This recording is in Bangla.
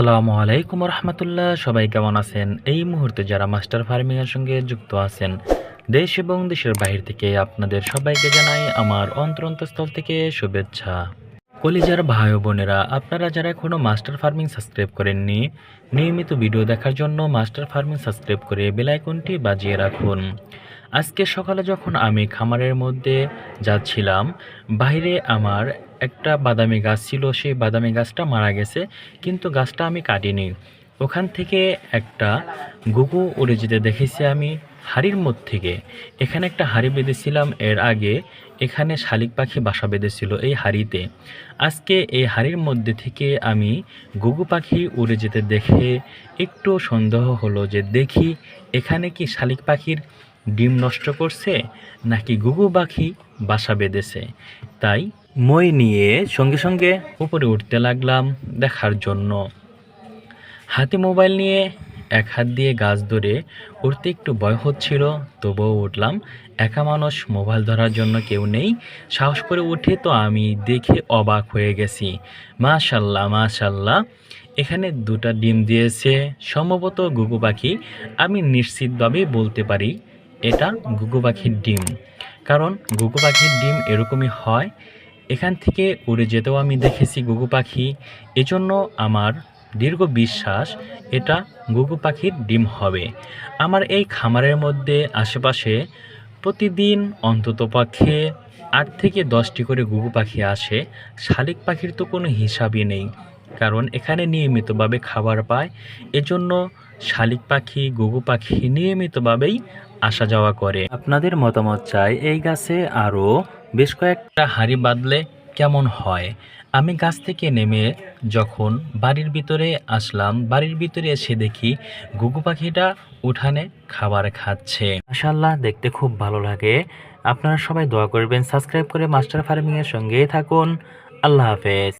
আসসালামু আলাইকুম রহমতুল্লাহ সবাই কেমন আছেন? এই মুহূর্তে যারা মাস্টার ফার্মিংয়ের সঙ্গে যুক্ত আছেন, দেশ এবং দেশের বাহির থেকে আপনাদের সবাইকে জানাই আমার অন্তরন্তস্থল থেকে শুভেচ্ছা। কলিজার ভাই বোনেরা, আপনারা যারা এখনও মাস্টার ফার্মিং সাবস্ক্রাইব করেননি, নিয়মিত ভিডিও দেখার জন্য মাস্টার ফার্মিং সাবস্ক্রাইব করে বেলাইকনটি বাজিয়ে রাখুন। আজকে সকালে যখন আমি খামারের মধ্যে যাচ্ছিলাম, বাইরে আমার একটা বাদামি গাছ ছিল, সেই বাদামি গাছটা মারা গেছে, কিন্তু গাছটা আমি কাটিনি। ওখান থেকে একটা গুগু উড়ে যেতে দেখেছি আমি হাড়ির মধ্যে থেকে। এখানে একটা হাড়ি বেঁধেছিলাম, এর আগে এখানে শালিক পাখি বাসা বেঁধেছিল এই হাড়িতে। আজকে এই হাড়ির মধ্যে থেকে আমি গুগু পাখি উড়ে যেতে দেখে একটু সন্দেহ হলো যে দেখি এখানে কি শালিক পাখির ডিম নষ্ট করছে নাকি গুগু পাখি বাসা বেঁধেছে। তাই মই নিয়ে সঙ্গে সঙ্গে উপরে উঠতে লাগলাম দেখার জন্য। হাতে মোবাইল নিয়ে এক হাত দিয়ে গাছ ধরে উঠতে একটু ভয় হচ্ছিল, তবুও উঠলাম। একা মানুষ মোবাইল ধরার জন্য কেউ নেই। সাহস করে উঠে তো আমি দেখে অবাক হয়ে গেছি। মাশাল্লাহ মাশাল্লাহ, এখানে দুটা ডিম দিয়েছে। সম্ভবত গুগু পাখি, আমি নিশ্চিতভাবে বলতে পারি এটা গুগু পাখির ডিম। কারণ গুগু পাখির ডিম এরকমই হয়। এখান থেকে উড়ে যেতেও আমি দেখেছি গুগু পাখি। এজন্য আমার দীর্ঘ বিশ্বাস এটা গুগু পাখির ডিম হবে। আমার এই খামারের মধ্যে আশেপাশে প্রতিদিন অন্তত পক্ষে আট থেকে দশটি করে গুগু পাখি আসে। শালিক পাখির তো কোনো হিসাবই নেই। কারণ এখানে নিয়মিতভাবে খাবার পায়। এজন্য শালিক পাখি গুগু পাখি নিয়মিতভাবেই আসা যাওয়া করে। আপনাদের মতামত চাই এই গাছে আরও বেশ কয়েকটা হাঁড়ি বাঁধলে কেমন হয়? আমি গাছ থেকে নেমে যখন বাড়ির ভিতরে আসলাম, বাড়ির ভিতরে এসে দেখি গুগু পাখিটা উঠানে খাবার খাচ্ছে। মাশাল্লাহ দেখতে খুব ভালো লাগে। আপনারা সবাই দোয়া করবেন, সাবস্ক্রাইব করে মাস্টার ফার্মিংয়ের সঙ্গে থাকুন। আল্লাহ হাফেজ।